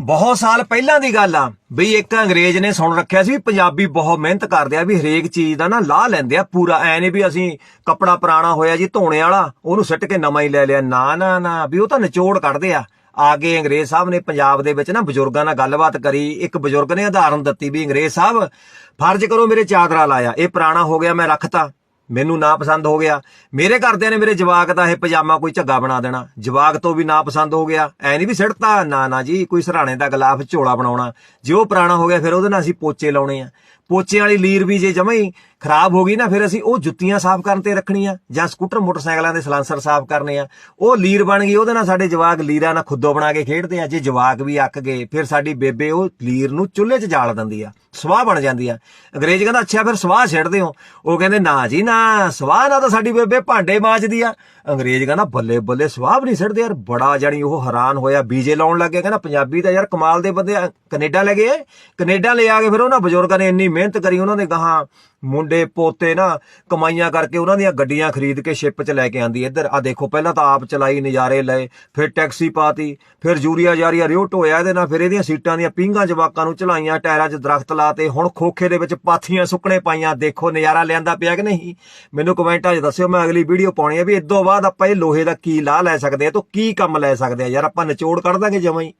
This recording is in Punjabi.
ਬਹੁਤ ਸਾਲ ਪਹਿਲਾਂ ਦੀ ਗੱਲ ਆ। ਬਈ ਇੱਕ ਅੰਗਰੇਜ਼ ਨੇ ਸੁਣ ਰੱਖਿਆ ਸੀ ਵੀ ਪੰਜਾਬੀ ਬਹੁਤ ਮਿਹਨਤ ਕਰਦੇ ਆ, ਵੀ ਹਰੇਕ ਚੀਜ਼ ਦਾ ਨਾ ਲਾਹ ਲੈਂਦੇ ਆ ਪੂਰਾ। ਐ ਨਹੀਂ ਵੀ ਅਸੀਂ ਕੱਪੜਾ ਪੁਰਾਣਾ ਹੋਇਆ ਜੀ, ਧੋਣੇ ਵਾਲਾ, ਉਹਨੂੰ ਸਿੱਟ ਕੇ ਨਵਾਂ ਹੀ ਲੈ ਲਿਆ। ਨਾ ਨਾ ਨਾ, ਵੀ ਉਹ ਤਾਂ ਨਿਚੋੜ ਕੱਢਦੇ ਆ। ਆਗੇ ਅੰਗਰੇਜ਼ ਸਾਹਿਬ ਨੇ ਪੰਜਾਬ ਦੇ ਵਿੱਚ ਨਾ ਬਜ਼ੁਰਗਾਂ ਨਾਲ ਗੱਲਬਾਤ ਕਰੀ। ਇੱਕ ਬਜ਼ੁਰਗ ਨੇ ਉਦਾਹਰਨ ਦਿੱਤੀ ਵੀ ਅੰਗਰੇਜ਼ ਸਾਹਿਬ, ਫਰਜ਼ ਕਰੋ ਮੇਰੇ ਚਾਦਰਾ ਲਾਇਆ, ਇਹ ਪੁਰਾਣਾ ਹੋ ਗਿਆ, ਮੈਂ ਰੱਖਤਾ। ਮੈਨੂੰ ਨਾ ਪਸੰਦ ਹੋ ਗਿਆ। ਮੇਰੇ ਘਰਦਿਆਂ ਨੇ ਮੇਰੇ ਜਵਾਕ ਦਾ ਇਹ ਪਜਾਮਾ ਕੋਈ ਝੱਗਾ ਬਣਾ ਦੇਣਾ। ਜਵਾਕ ਤੋਂ ਵੀ ਨਾ ਪਸੰਦ ਹੋ ਗਿਆ। ਐ ਨਹੀਂ ਵੀ ਸਿੜਤਾ, ਨਾ ਨਾ ਜੀ, ਕੋਈ ਸਰਾਣੇ ਦਾ ਗਲਾਫ ਝੋਲਾ ਬਣਾਉਣਾ। ਜੇ ਉਹ ਪੁਰਾਣਾ ਹੋ ਗਿਆ, ਫਿਰ ਉਹਦੇ ਨਾਲ ਅਸੀਂ ਪੋਚੇ ਲਾਉਣੇ ਆ। ਪੋਚੇ ਵਾਲੀ ਲੀਰ ਵੀ ਜੇ ਜਮਾਂ ਹੀ ਖਰਾਬ ਹੋ ਗਈ ਨਾ, ਫਿਰ ਅਸੀਂ ਉਹ ਜੁੱਤੀਆਂ ਸਾਫ਼ ਕਰਨ ਤੇ ਰੱਖਣੀਆਂ, ਜਾਂ ਸਕੂਟਰ ਮੋਟਰਸਾਈਕਲਾਂ ਦੇ ਸਲਾਂਸਰ ਸਾਫ਼ ਕਰਨੇ ਆ। ਉਹ ਲੀਰ ਬਣ ਗਈ, ਉਹਦੇ ਨਾਲ ਸਾਡੇ ਜਵਾਕ ਲੀਰਾਂ ਨਾਲ ਖੁੱਦੋ ਬਣਾ ਕੇ ਖੇਡਦੇ ਆ। ਜੇ ਜਵਾਕ ਵੀ ਅੱਕ ਗਏ, ਫਿਰ ਸਾਡੀ ਬੇਬੇ ਉਹ ਲੀਰ ਨੂੰ ਚੁੱਲ੍ਹੇ 'ਚ ਜਾਲ ਦਿੰਦੀ ਆ, ਸਵਾਹ ਬਣ ਜਾਂਦੀ ਆ। ਅੰਗਰੇਜ਼ ਕਹਿੰਦਾ, ਅੱਛਾ, ਫਿਰ ਸਵਾਹ ਛੇੜਦੇ ਹੋ। ਉਹ ਕਹਿੰਦੇ, ਨਾ ਜੀ, ਨਾ, ਸਵਾਹ ਨਾਲ ਤਾਂ ਸਾਡੀ ਬੇਬੇ ਭਾਂਡੇ ਮਾਂਜਦੀ ਆ। ਅੰਗਰੇਜ਼ ਕਹਿੰਦਾ, ਬੱਲੇ ਬੱਲੇ, ਸਵਾਹ ਵੀ ਨਹੀਂ ਛੇੜਦੇ ਯਾਰ, ਬੜਾ ਜਾਣੀ ਉਹ ਹੈਰਾਨ ਹੋਇਆ, ਬੀਜੇ ਲਾਉਣ ਲੱਗ ਲੱਗੇ ਕਹਿੰਦਾ, ਪੰਜਾਬੀ ਤਾਂ ਯਾਰ ਕਮਾਲ ਦੇ ਬੰਦੇ ਆ। ਕੈਨੇਡਾ ਲੈ ਗਏ ਕੈਨੇਡਾ ਲੈ ਆ ਕੇ ਫਿਰ ਉਹਨਾਂ ਬਜ਼ੁਰਗਾਂ ਨੇ ਇੰਨੀ ਮਿਹਨਤ ਕਰੀ ਉਹਨਾਂ ਦੇ ਗਾਹਾਂ ਮੁੰਡੇ, ਪੋਤੇ ਨਾ ਕਮਾਈਆਂ ਕਰਕੇ ਉਹਨਾਂ ਦੀਆਂ ਗੱਡੀਆਂ ਖਰੀਦ ਕੇ ਸ਼ਿਪ 'ਚ ਲੈ ਕੇ ਆਂਦੀ। ਇੱਧਰ ਆ ਦੇਖੋ, ਪਹਿਲਾਂ ਤਾਂ ਆਪ ਚਲਾਈ, ਨਜ਼ਾਰੇ ਲਏ, ਫਿਰ ਟੈਕਸੀ ਪਾਤੀ, ਫਿਰ ਯੂਰੀਆ ਜਾਰੀਆ ਰਿਓਟ ਢੋਇਆ ਇਹਦੇ ਨਾਲ, ਫਿਰ ਇਹਦੀਆਂ ਸੀਟਾਂ ਦੀਆਂ ਪਿੰਗਾਂ ਜਵਾਕਾਂ ਨੂੰ ਚਲਾਈਆਂ, ਟਾਇਰਾਂ 'ਚ ਦਰਖਤ ਲਾਤੇ, ਹੁਣ ਖੋਖੇ ਦੇ ਵਿੱਚ ਪਾਥੀਆਂ ਸੁੱਕਣੇ ਪਾਈਆਂ। ਦੇਖੋ, ਨਜ਼ਾਰਾ ਲਿਆਂਦਾ ਪਿਆ ਕਿ ਨਹੀਂ? ਮੈਨੂੰ ਕਮੈਂਟਾਂ 'ਚ ਦੱਸਿਓ, ਮੈਂ ਅਗਲੀ ਵੀਡੀਓ ਪਾਉਣੀ ਆ ਵੀ ਇਸ ਤੋਂ ਬਾਅਦ ਆਪਾਂ ਇਹ ਲੋਹੇ ਦਾ ਕੀ ਲਾਹ ਲੈ ਸਕਦੇ ਆ, ਤੋਂ ਕੀ ਕੰਮ ਲੈ ਸਕਦੇ ਆ? ਯਾਰ ਆਪਾਂ ਨਿਚੋੜ ਕੱਢ ਦਾਂਗੇ ਜਮਾਂ ਹੀ।